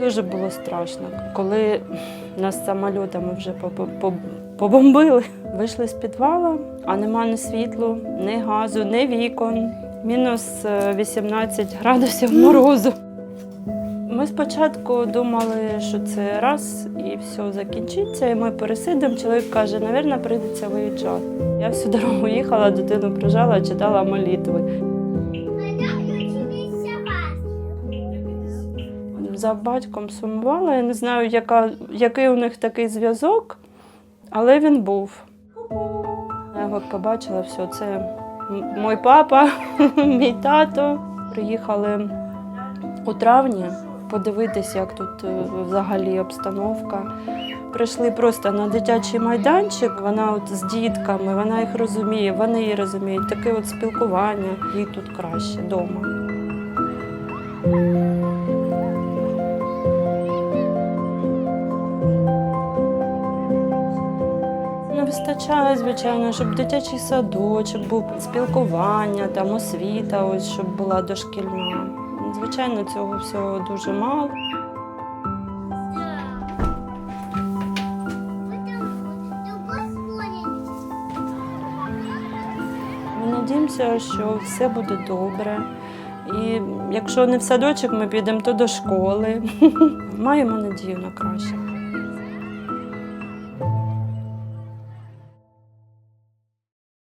Дуже було страшно. Коли нас самольотами вже по- по- побомбили, вийшли з підвала, а нема ні світлу, ні газу, ні вікон. Мінус е, 18 градусів морозу. Ми спочатку думали, що це раз і все закінчиться, і ми пересидимо. Чоловік каже, навірно, прийдеться виїжджати. Я всю дорогу їхала, дитину прижала, читала молитви. За батьком сумувала. Я не знаю, яка, який у них такий зв'язок, але він був. Я його побачила, все, це мій папа, мій тато. Приїхали у травні подивитися, як тут е, взагалі обстановка. Прийшли просто на дитячий майданчик. Вона от з дітками, вона їх розуміє, вони її розуміють. Таке от спілкування, їй тут краще вдома. Вистачає, звичайно, щоб дитячий садочок був, спілкування, там освіта, ось щоб була дошкільна. Звичайно, цього всього дуже мало. Надіємося, що все буде добре. І якщо не в садочок ми підемо, то до школи. Маємо надію на краще.